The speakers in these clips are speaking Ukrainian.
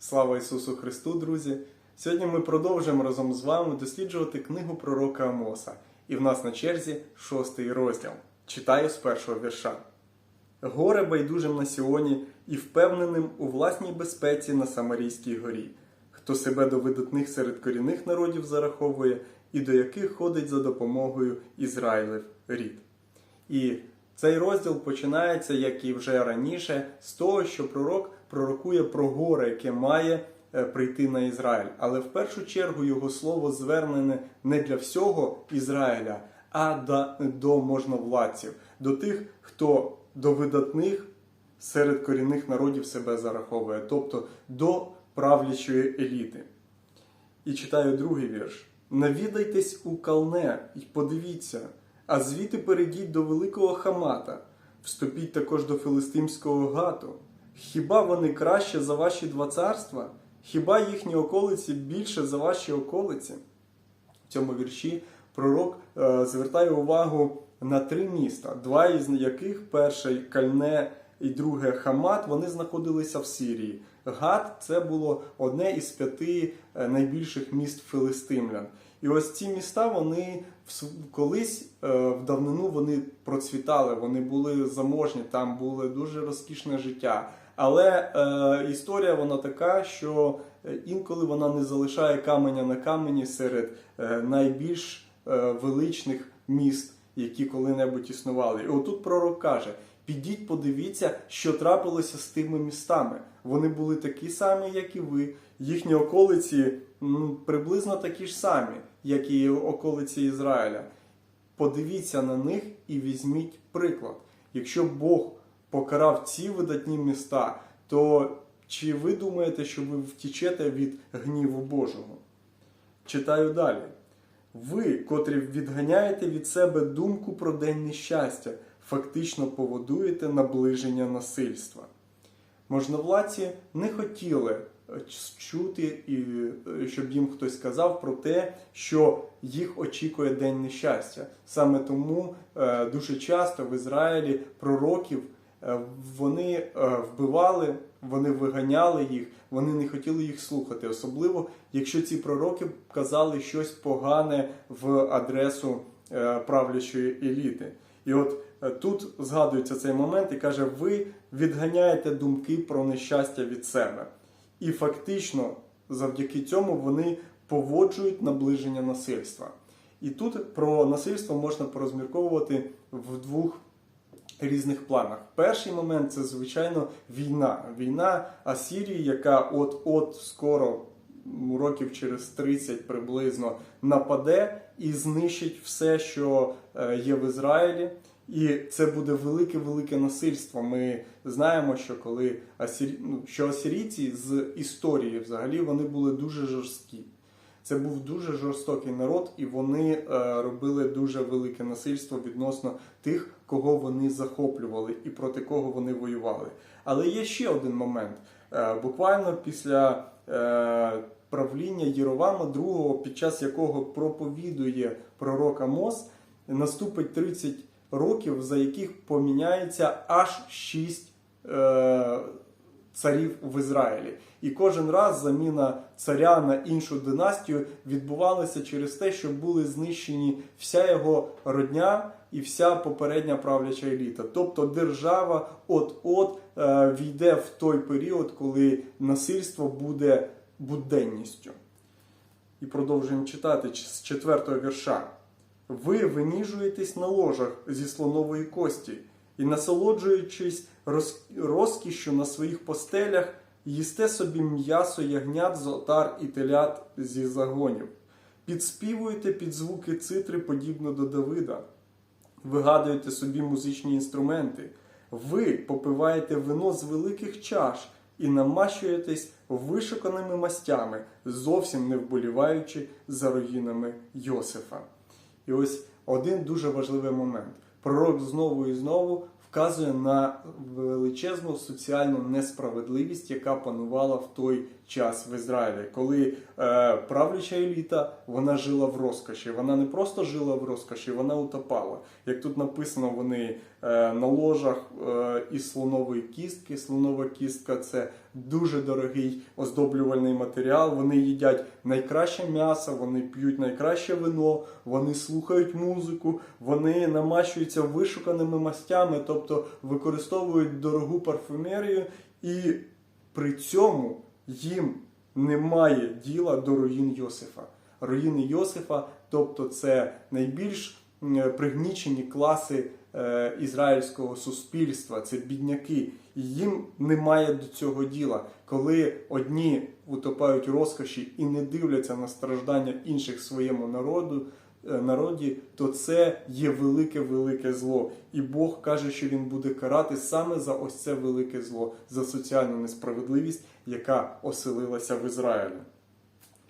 Слава Ісусу Христу, друзі! Сьогодні ми продовжуємо разом з вами досліджувати книгу пророка Амоса. І в нас на черзі шостий розділ. Читаю з першого вірша. Горе байдужим на Сіоні і впевненим у власній безпеці на Самарійській горі, хто себе до видатних серед корінних народів зараховує і до яких ходить за допомогою Ізраїлев рід. І цей розділ починається, як і вже раніше, з того, що пророк пророкує про горе, яке має е, прийти на Ізраїль. Але в першу чергу його слово звернене не для всього Ізраїля, а до, до можновладців, до тих, хто до видатних серед корінних народів себе зараховує, тобто до правлячої еліти. І читаю другий вірш. Навідайтесь у Калне і подивіться, а звідти перейдіть до великого Хамата, вступіть також до филистимського гату. Хіба вони краще за ваші два царства? Хіба їхні околиці більше за ваші околиці? В цьому вірші пророк е, звертає увагу на три міста, два із яких перше Кальне і друге Хамат, вони знаходилися в Сирії. Гат це було одне із п'яти е, найбільших міст филистимлян. І ось ці міста вони колись е, в давнину вони процвітали, вони були заможні, там було дуже розкішне життя. Але е, історія вона така, що е, інколи вона не залишає каменя на камені серед е, найбільш е, величних міст, які коли-небудь існували. І отут пророк каже: підіть, подивіться, що трапилося з тими містами. Вони були такі самі, як і ви. Їхні околиці м, приблизно такі ж самі, як і околиці Ізраїля. Подивіться на них і візьміть приклад. Якщо Бог покарав ці видатні міста, то чи ви думаєте, що ви втічете від гніву Божого? Читаю далі. Ви, котрі відганяєте від себе думку про день нещастя, фактично поводуєте наближення насильства. Можновладці не хотіли е, чути, і е, щоб їм хтось сказав про те, що їх очікує день нещастя. Саме тому е, дуже часто в Ізраїлі пророків вони е, вбивали, вони виганяли їх, вони не хотіли їх слухати, особливо якщо ці пророки казали щось погане в адресу е, правлячої еліти. І от е, тут згадується цей момент і каже: ви відганяєте думки про нещастя від себе. І фактично, завдяки цьому вони поводжують наближення насильства. І тут про насильство можна порозмірковувати в двох різних планах. Перший момент це, звичайно, війна. Війна Асірії, яка от-от скоро, років через 30 приблизно, нападе і знищить все, що е, є в Ізраїлі. І це буде велике-велике насильство. Ми знаємо, що коли асірі... ну, що асірійці з історії взагалі вони були дуже жорсткі. Це був дуже жорстокий народ, і вони е, робили дуже велике насильство відносно тих, кого вони захоплювали і проти кого вони воювали. Але є ще один момент. Е, буквально після е, правління Єровама II, під час якого проповідує пророк Амос, наступить 30 років, за яких поміняється аж 6 е, царів в Ізраїлі. І кожен раз заміна царя на іншу династію відбувалася через те, що були знищені вся його родня і вся попередня правляча еліта. Тобто держава от-от е, війде в той період, коли насильство буде буденністю. І продовжуємо читати з четвертого вірша. Ви виніжуєтесь на ложах зі слонової кості і, насолоджуючись роз... розкішшю на своїх постелях, їсте собі м'ясо ягнят з отар і телят зі загонів. Підспівуєте під звуки цитри, подібно до Давида. Вигадуєте собі музичні інструменти. Ви попиваєте вино з великих чаш і намащуєтесь вишуканими мастями, зовсім не вболіваючи за руїнами Йосифа. І ось один дуже важливий момент. Пророк знову і знову вказує на величезну соціальну несправедливість, яка панувала в той час в Ізраїлі, коли е, правляча еліта вона жила в розкоші. Вона не просто жила в розкоші, вона утопала. Як тут написано, вони е, на ложах е, із слонової кістки. Слонова кістка це дуже дорогий оздоблювальний матеріал. Вони їдять найкраще м'ясо, вони п'ють найкраще вино, вони слухають музику, вони намащуються вишуканими мастями, тобто використовують дорогу парфумерію, і при цьому їм немає діла до руїн Йосифа. Руїни Йосифа, тобто це найбільш пригнічені класи ізраїльського суспільства, це бідняки. І їм немає до цього діла. Коли одні утопають розкоші і не дивляться на страждання інших своєму народу, е, народі, то це є велике велике зло. І Бог каже, що він буде карати саме за ось це велике зло, за соціальну несправедливість, яка оселилася в Ізраїлі.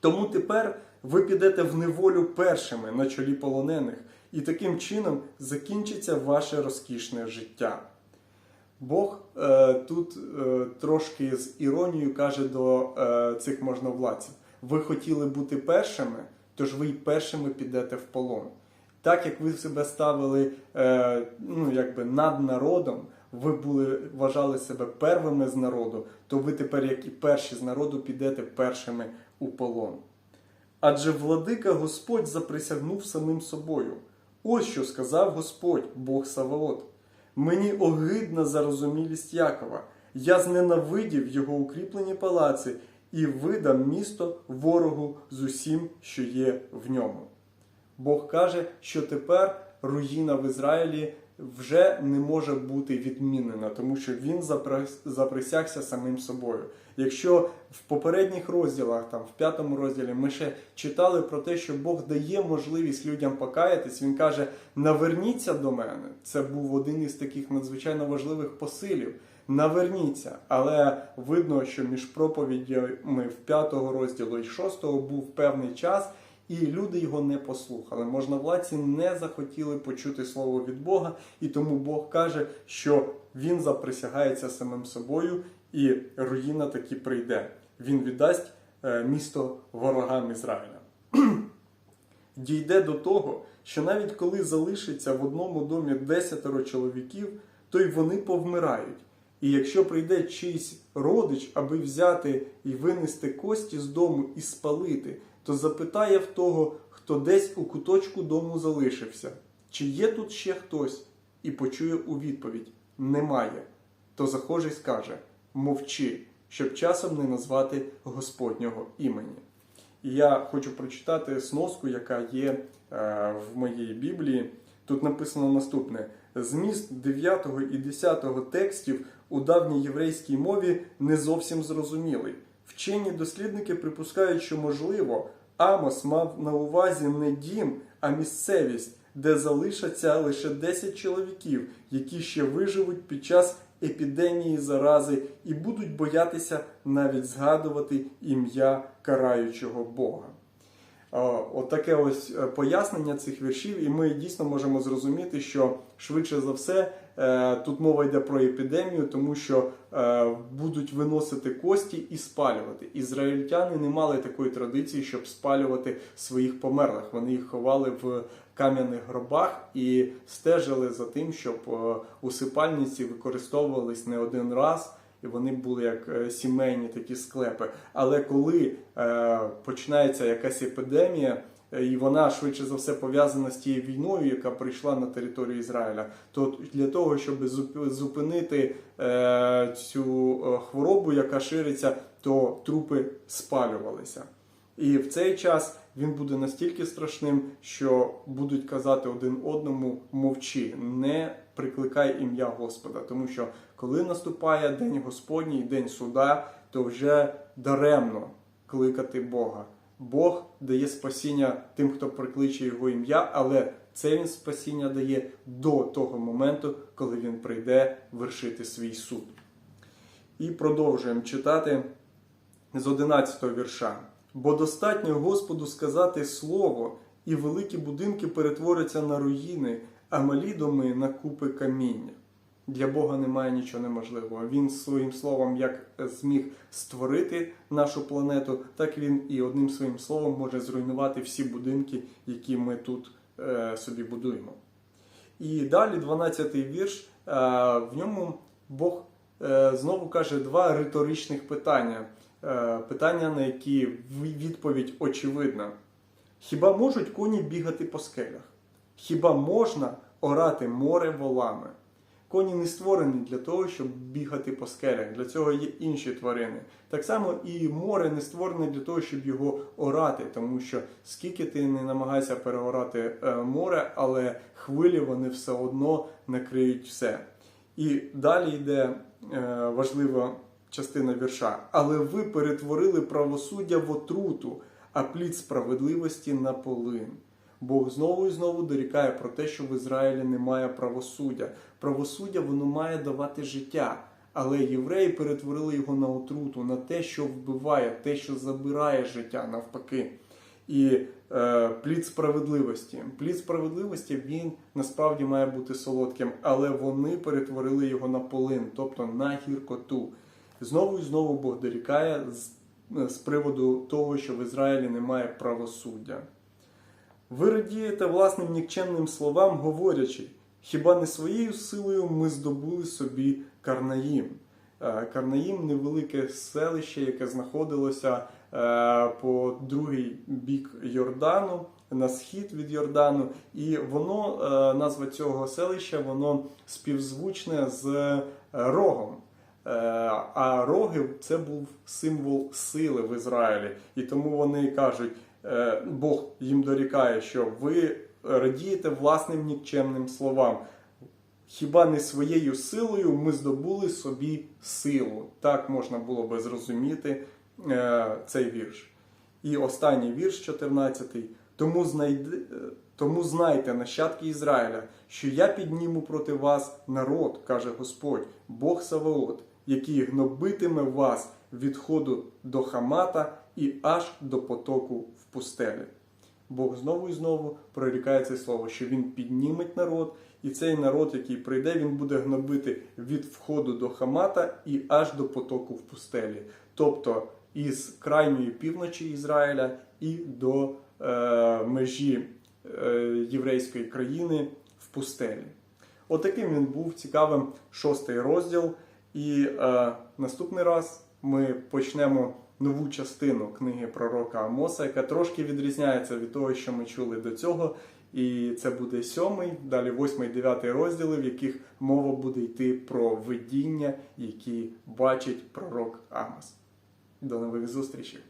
Тому тепер ви підете в неволю першими на чолі полонених, і таким чином закінчиться ваше розкішне життя. Бог е, тут е, трошки з іронією каже до е, цих можновладців: ви хотіли бути першими, тож ви й першими підете в полон. Так як ви себе ставили е, ну, якби над народом, ви були, вважали себе первими з народу, то ви тепер, як і перші з народу, підете першими у полон. Адже владика Господь заприсягнув самим собою. Ось що сказав Господь, Бог Саваот. Мені огидна зарозумілість Якова. Я зненавидів його укріплені палаци і видам місто ворогу з усім, що є в ньому. Бог каже, що тепер руїна в Ізраїлі вже не може бути відмінена, тому що він заприс- заприсягся самим собою. Якщо в попередніх розділах, там в п'ятому розділі, ми ще читали про те, що Бог дає можливість людям покаятись, він каже: наверніться до мене. Це був один із таких надзвичайно важливих посилів. Наверніться, але видно, що між проповідями в п'ятого розділу і шостого був певний час, і люди його не послухали. Можновладці не захотіли почути слово від Бога, і тому Бог каже, що він заприсягається самим собою, і руїна таки прийде. Він віддасть е, місто ворогам Ізраїля. Дійде до того, що навіть коли залишиться в одному домі десятеро чоловіків, то й вони повмирають. І якщо прийде чийсь родич, аби взяти і винести кості з дому і спалити, то запитає в того, хто десь у куточку дому залишився, чи є тут ще хтось, і почує у відповідь немає. То захожий скаже мовчи, щоб часом не назвати Господнього імені. І я хочу прочитати сноску, яка є е, в моїй Біблії. Тут написано наступне: зміст 9 і 10 текстів у давній єврейській мові не зовсім зрозумілий. Вчені дослідники припускають, що можливо Амос мав на увазі не дім, а місцевість, де залишаться лише 10 чоловіків, які ще виживуть під час епідемії зарази і будуть боятися навіть згадувати ім'я караючого Бога. Отаке ось е, пояснення цих віршів, і ми дійсно можемо зрозуміти, що швидше за все е, тут мова йде про епідемію, тому що е, будуть виносити кості і спалювати. Ізраїльтяни не мали такої традиції, щоб спалювати своїх померлих. Вони їх ховали в кам'яних гробах і стежили за тим, щоб е, усипальниці використовувались не один раз і вони були як е, сімейні такі склепи. Але коли е, починається якась епідемія, е, і вона швидше за все пов'язана з тією війною, яка прийшла на територію Ізраїля, то для того, щоб зупинити е, цю е, хворобу, яка шириться, то трупи спалювалися. І в цей час він буде настільки страшним, що будуть казати один одному мовчи, не прикликай ім'я Господа. Тому що коли наступає день Господній, день суда, то вже даремно кликати Бога. Бог дає спасіння тим, хто прикличе його ім'я, але це він спасіння дає до того моменту, коли він прийде вершити свій суд. І продовжуємо читати з 11 вірша. Бо достатньо Господу сказати слово, і великі будинки перетворяться на руїни, а малі доми на купи каміння. Для Бога немає нічого неможливого. Він своїм словом як зміг створити нашу планету, так він і одним своїм словом може зруйнувати всі будинки, які ми тут е, собі будуємо. І далі, 12-й вірш, е, в ньому Бог е, знову каже два риторичних питання. Е, питання, на які відповідь очевидна. Хіба можуть коні бігати по скелях? Хіба можна орати море волами? Коні не створені для того, щоб бігати по скелях. Для цього є інші тварини. Так само і море не створене для того, щоб його орати, тому що скільки ти не намагайся переорати е, море, але хвилі вони все одно накриють все. І далі йде е, важлива частина вірша. Але ви перетворили правосуддя в отруту, а плід справедливості на полин. Бог знову і знову дорікає про те, що в Ізраїлі немає правосуддя. Правосуддя воно має давати життя. Але євреї перетворили його на отруту, на те, що вбиває, те, що забирає життя, навпаки. І е, плід справедливості. Плід справедливості він насправді має бути солодким, але вони перетворили його на полин, тобто на гіркоту. Знову і знову Бог дорікає з, з приводу того, що в Ізраїлі немає правосуддя. Ви радієте власним нікчемним словам, говорячи, хіба не своєю силою ми здобули собі Карнаїм? Е, Карнаїм невелике селище, яке знаходилося е, по другий бік Йордану, на схід від Йордану, і воно, е, назва цього селища, воно співзвучне з рогом. А роги це був символ сили в Ізраїлі. І тому вони кажуть, Бог їм дорікає, що ви радієте власним нікчемним словам. Хіба не своєю силою ми здобули собі силу? Так можна було би зрозуміти е, цей вірш. І останній вірш, 14. Тому, знайди, е, тому знайте, нащадки Ізраїля, що я підніму проти вас народ, каже Господь, Бог Саваот, який гнобитиме вас від ходу до Хамата і аж до потоку в пустелі. Бог знову і знову прорікає це слово, що він підніметь народ, і цей народ, який прийде, він буде гнобити від входу до Хамата і аж до потоку в пустелі. Тобто із крайньої півночі Ізраїля і до е, межі е, єврейської країни в пустелі. Отаким він був цікавим шостий розділ. І е, наступний раз ми почнемо нову частину книги пророка Амоса, яка трошки відрізняється від того, що ми чули до цього. І це буде сьомий, далі восьмий, дев'ятий розділи, в яких мова буде йти про видіння, які бачить пророк Амос. До нових зустрічей!